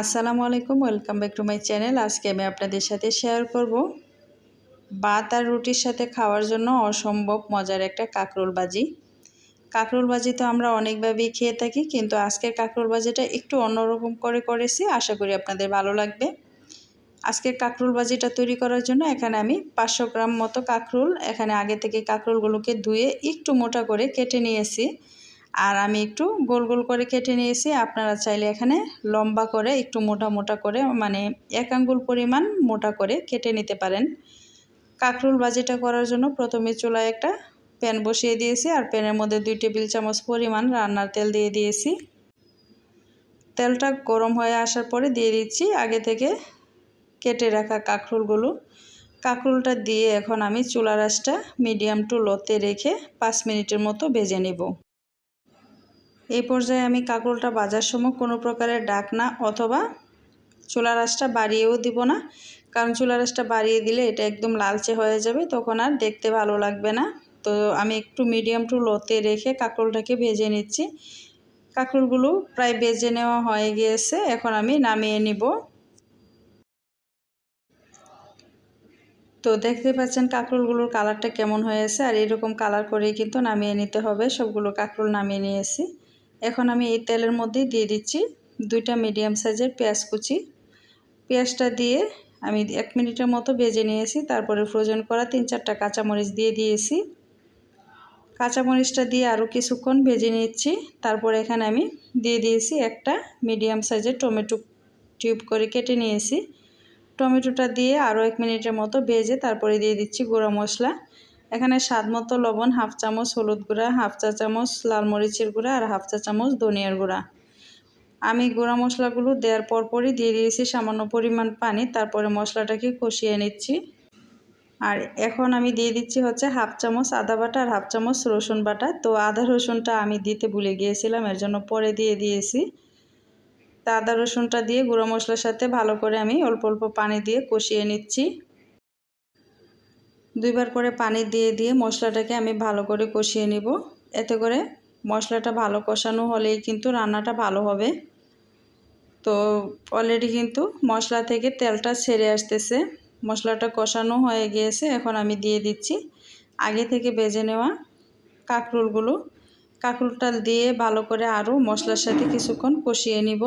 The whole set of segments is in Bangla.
আসসালামু আলাইকুম, welcome back to my channel. আজকে আমি আপনাদের সাথে শেয়ার করব ভাত আর রুটির সাথে খাওয়ার জন্য অসম্ভব মজার একটা কাঁকরোল বাজি কাঁকরোল বাজি তো আমরা অনেকভাবেই খেয়ে থাকি, কিন্তু আজকের কাঁকরোল বাজিটা একটু অন্যরকম করে করেছি, আশা করি আপনাদের ভালো লাগবে। আজকের কাঁকরোল বাজিটা তৈরি করার জন্য এখানে আমি পাঁচশো গ্রাম মতো কাঁকরোল, এখানে আগে থেকে কাঁকরোলগুলোকে ধুয়ে একটু মোটা করে কেটে নিয়েছি। আর আমি একটু গোল গোল করে কেটে নিয়েছি। আপনারা চাইলে এখানে লম্বা করে, একটু মোটা মোটা করে মানে এক আঙ্গুল পরিমাণ মোটা করে কেটে নিতে পারেন। কাঁকরুল বাজিটা করার জন্য প্রথমে চুলায় একটা প্যান বসিয়ে দিয়েছি আর প্যানের মধ্যে দুই টেবিল চামচ পরিমাণ রান্নার তেল দিয়ে দিয়েছি। তেলটা গরম হয়ে আসার পরে দিয়ে দিচ্ছি আগে থেকে কেটে রাখা কাঁকরুলগুলো। কাঁকরুলটা দিয়ে এখন আমি চুলা রাসটা মিডিয়াম টু লোতে রেখে পাঁচ মিনিটের মতো ভেজে নেব। এই পর্যায়ে আমি কাঁকরোলটা বাজার সময় কোনো প্রকারের ডাকনা অথবা চুলা রাসটা বাড়িয়েও দিব না। কারণ চুলা রাসটা বাড়িয়ে দিলে এটা একদম লালচে হয়ে যাবে, তখন আর দেখতে ভালো লাগবে না। তো আমি একটু মিডিয়াম টু লোতে রেখে কাঁকরোলটাকে ভেজে নিচ্ছি। কাঁকরোলগুলো প্রায় ভেজে নেওয়া হয়ে গিয়েছে, এখন আমি নামিয়ে নিব। তো দেখতে পাচ্ছেন কাঁকরোলগুলোর কালারটা কেমন হয়েছে, আর এরকম কালার করেই কিন্তু নামিয়ে নিতে হবে। সবগুলো কাঁকরোল নামিয়ে নিয়েছি। এখন আমি এই তেলের মধ্যেই দিয়ে দিচ্ছি দুইটা মিডিয়াম সাইজের পেঁয়াজ কুচি। পেঁয়াজটা দিয়ে আমি এক মিনিটের মতো ভেজে নিয়েছি, তারপরে ফ্রোজেন করা তিন চারটা কাঁচামরিচ দিয়ে দিয়েছি। কাঁচামরিচটা দিয়ে আরও কিছুক্ষণ ভেজে নিচ্ছি, তারপর এখানে আমি দিয়ে দিয়েছি একটা মিডিয়াম সাইজের টমেটো টিউব করে কেটে নিয়েছি। টমেটোটা দিয়ে আরও এক মিনিটের মতো ভেজে তারপরে দিয়ে দিচ্ছি গুঁড়ো মশলা। এখানে স্বাদ মতো লবণ, হাফ চামচ হলুদ গুঁড়া, হাফ চা চামচ লাল মরিচের গুঁড়া আর হাফ চা চামচ ধনিয়ার গুঁড়া। আমি গুঁড়া মশলাগুলো দেওয়ার পরপরই দিয়ে দিয়েছি সামান্য পরিমাণ পানি, তারপরে মশলাটাকে কষিয়ে নিচ্ছি। আর এখন আমি দিয়ে দিচ্ছি হচ্ছে হাফ চামচ আদা বাটা আর হাফ চামচ রসুন বাটা। তো আদা রসুনটা আমি দিতে ভুলে গিয়েছিলাম, এর জন্য পরে দিয়ে দিয়েছি। তা আদা রসুনটা দিয়ে গুঁড়ো মশলার সাথে ভালো করে আমি অল্প অল্প পানি দিয়ে কষিয়ে নিচ্ছি। দুইবার করে পানি দিয়ে দিয়ে মশলাটাকে আমি ভালো করে কষিয়ে নিব। এতে করে মশলাটা ভালো কষানো হলেই কিন্তু রান্নাটা ভালো হবে। তো অলরেডি কিন্তু মশলা থেকে তেলটা ছেড়ে আসতেছে। মশলাটা কষানো হয়ে গিয়েছে, এখন আমি দিয়ে দিচ্ছি আগে থেকে বেজে নেওয়া কাঁকরুলগুলো। কাঁকরুলটা দিয়ে ভালো করে আরও মশলার সাথে কিছুক্ষণ কষিয়ে নিব।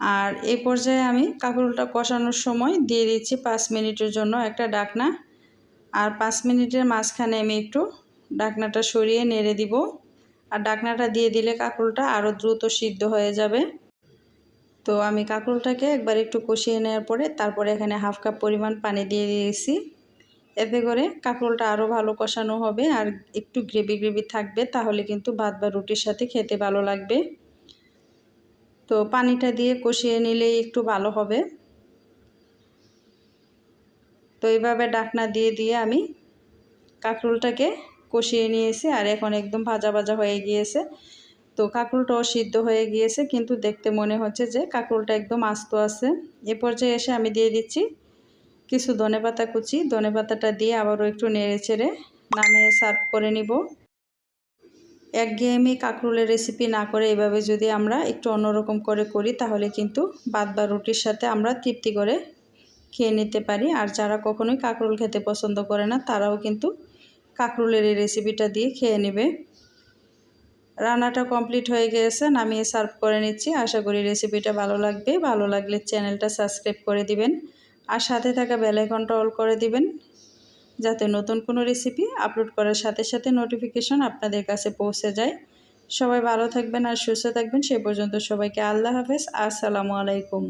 আর এই পর্যায়ে আমি কাঁকরুলটা কষানোর সময় দিয়ে দিচ্ছি পাঁচ মিনিটের জন্য একটা ডাকনা। আর পাঁচ মিনিটের মাঝখানে আমি একটু ডাকনাটা সরিয়ে নেড়ে দিব। আর ডাকনাটা দিয়ে দিলে কাঁকরোলটা আরও দ্রুত সিদ্ধ হয়ে যাবে। তো আমি কাঁকরোলটাকে একবার একটু কষিয়ে নেওয়ার পরে তারপরে এখানে হাফ কাপ পরিমাণ পানি দিয়ে দিয়েছি। এতে করে কাঁকরোলটা আরও ভালো কষানো হবে আর একটু গ্রেভি গ্রেভি থাকবে, তাহলে কিন্তু ভাত বা রুটির সাথে খেতে ভালো লাগবে। তো পানিটা দিয়ে কষিয়ে নিলেই একটু ভালো হবে। তো এইভাবে ডাকনা দিয়ে দিয়ে আমি কাঁকরুলটাকে কষিয়ে নিয়েছি আর এখন একদম ভাজা ভাজা হয়ে গিয়েছে। তো কাঁকরুলটাও সিদ্ধ হয়ে গিয়েছে, কিন্তু দেখতে মনে হচ্ছে যে কাঁকরুলটা একদম আস্ত আছে। এ পর্যায়ে এসে আমি দিয়ে দিচ্ছি কিছু ধনে পাতা কুচি। ধনে পাতাটা দিয়ে আবারও একটু নেড়ে চেড়ে নামিয়ে সার্ভ করে নিব। একঘেয়েমি কাঁকরুলের রেসিপি না করে এভাবে যদি আমরা একটু অন্যরকম করে করি, তাহলে কিন্তু বাদ বা রুটির সাথে আমরা তৃপ্তি করে খেয়ে নিতে পারি। আর যারা কখনোই কাঁকরোল খেতে পছন্দ করে না, তারাও কিন্তু কাঁকরোলের এই রেসিপিটা দিয়ে খেয়ে নেবে। রান্নাটা কমপ্লিট হয়ে গিয়েছে নামিয়ে সার্ভ করে নিচ্ছি। আশা করি রেসিপিটা ভালো লাগবে। ভালো লাগলে চ্যানেলটা সাবস্ক্রাইব করে দিবেন। আর সাথে থাকা বেলাইকনটা অল করে দিবেন, যাতে নতুন কোনো রেসিপি আপলোড করার সাথে সাথে নোটিফিকেশন আপনাদের কাছে পৌঁছে যায়। সবাই ভালো থাকবেন আর সুস্থ থাকবেন। সে পর্যন্ত সবাইকে আল্লাহ হাফেজ। আসসালামু আলাইকুম।